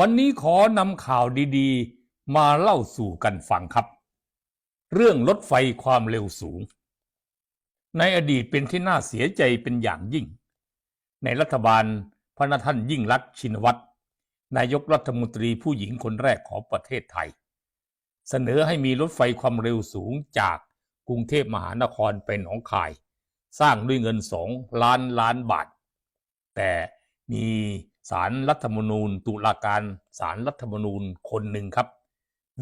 วันนี้ขอนำข่าวดีๆ มาเล่าสู่กันฟังครับ เรื่องรถไฟความเร็วสูง ในอดีตเป็นที่น่าเสียใจเป็นอย่างยิ่ง ในรัฐบาลพระนท่านยิ่งรักษณ์ชินวัตรนายกรัฐมนตรีผู้หญิงคนแรกของประเทศไทย เสนอให้มีรถไฟความเร็วสูงจากกรุงเทพมหานครไปหนองคาย สร้างด้วยเงินสองล้านล้านบาท แต่มี สารรัฐธรรมนูญ ตุลาการสารรัฐธรรมนูญคนหนึ่งครับ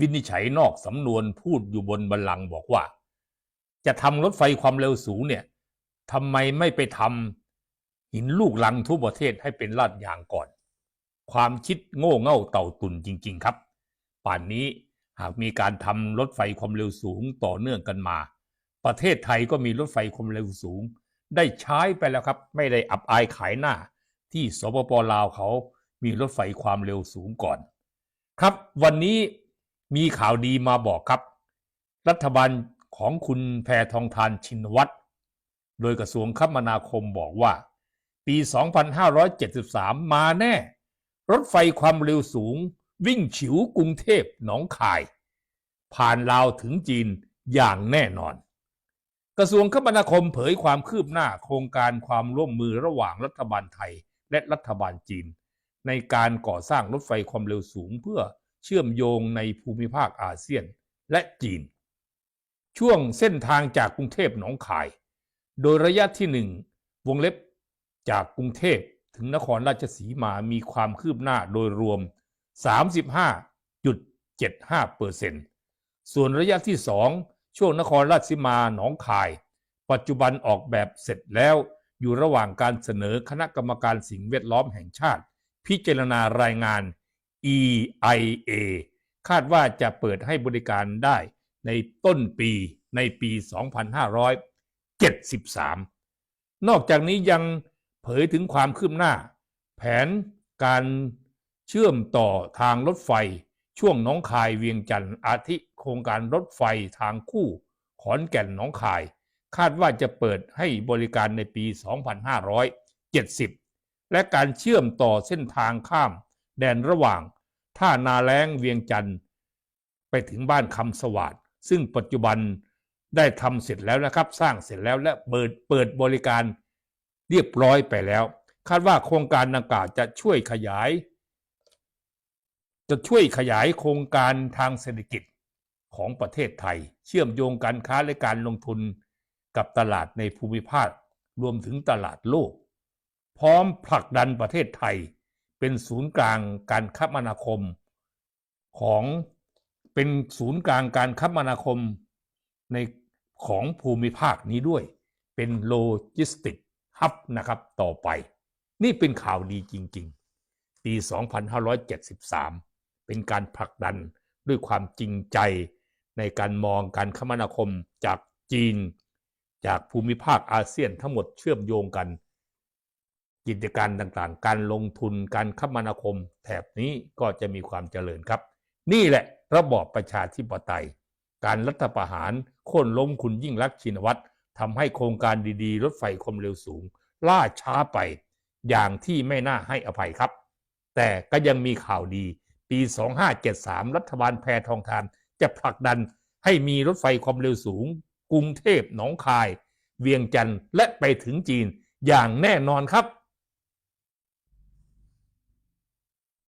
วินิจฉัยนอกสำนวนพูดอยู่บนบัลลังก์บอกว่า จะทำรถไฟความเร็วสูงเนี่ยทำไมไม่ไปทำหินลูกลังทั่วประเทศให้เป็นลาดยางก่อน ความคิดโง่เง่าเต่าตุนจริง ๆครับ ป่านนี้หากมีการทำรถไฟความเร็วสูงต่อเนื่องกันมา ประเทศไทยก็มีรถไฟความเร็วสูง ได้ใช้ไปแล้วครับ ไม่ได้อับอายขายหน้า ที่สปปลาวเขามีรถไฟความเร็วสูงก่อน ครับวันนี้มีข่าวดีมาบอกครับ รัฐบาลของคุณแพทองทานชินวัตรโดยกระทรวงคมนาคมบอกว่า ปี 2573 มาแน่ รถไฟความเร็วสูง วิ่งฉิวกรุงเทพหนองคาย ผ่านลาวถึงจีนอย่างแน่นอน กระทรวงคมนาคมเผยความคืบหน้าโครงการความร่วมมือระหว่างรัฐบาลไทย และรัฐบาลจีน ในการก่อสร้างรถไฟความเร็วสูงเพื่อเชื่อมโยงในภูมิภาคอาเซียนและจีน ช่วงเส้นทางจากกรุงเทพหนองคาย โดยระยะที่หนึ่งวงเล็บจากกรุงเทพถึงนครราชสีมามีความคืบหน้าโดยรวม 35.75เปอร์เซ็นต์ส่วนระยะที่สองช่วงนครราชสีมาหนองคาย ปัจจุบันออกแบบเสร็จแล้ว อยู่ระหว่างการเสนอคณะกรรมการสิ่งแวดล้อมแห่งชาติ พิจารณารายงาน EIA คาดว่าจะเปิดให้บริการได้ในต้นปีในปี 2573 นอกจากนี้ยังเผยถึงความคืบหน้า แผนการเชื่อมต่อทางรถไฟ ช่วงหน้องคายเวียงจันทร์อาทิโครงการรถไฟทางคู่ ขอนแก่นหน้องคาย คาดว่าจะเปิดให้บริการในปี 2570 และการเชื่อมต่อเส้นทางข้าม แดนระหว่าง ท่านาแล้งเวียงจันทร์ไปถึงบ้านคำสวัสดซึ่งปัจจุบันได้ทำเสร็จแล้วนะครับ สร้างเสร็จแล้วและเปิดเปิดบริการเรียบร้อยไปแล้ว คาดว่าโครงการดังกล่าวจะช่วยขยาย จะช่วยขยายโครงการทางเศรษฐกิจของประเทศไทย เชื่อมโยงการค้าและการลงทุน กับตลาดในภูมิภาครวมถึงตลาดโลก พร้อมผลักดันประเทศไทย เป็นศูนย์กลางการคมนาคม ของเป็นศูนย์กลางการคมนาคมในของภูมิภาคนี้ด้วย เป็นโลจิสติกฮับนะครับต่อไป นี่เป็นข่าวดีจริง ๆ ปี 2573 เป็นการผลักดันด้วยความจริงใจในการมองการคมนาคมจากจีน จากภูมิภาคอาเซียนทั้งหมดเชื่อมโยงกัน กิจการต่างๆ การลงทุนการคมนาคม แถบนี้ก็จะมีความเจริญครับ นี่แหละระบอบประชาธิปไตย การรัฐประหารโค่นล้มคุณยิ่งรักชินวัตรทำให้โครงการดีๆ รถไฟความเร็วสูง ล่าช้าไปอย่างที่ไม่น่าให้อภัยครับ แต่ก็ยังมีข่าวดีปี 2573 รัฐบาลแพทองทานจะผลักดันให้มีรถไฟความเร็วสูง กรุงเทพหนองคาย เวียงจันทร์และไปถึงจีนอย่างแน่นอนครับ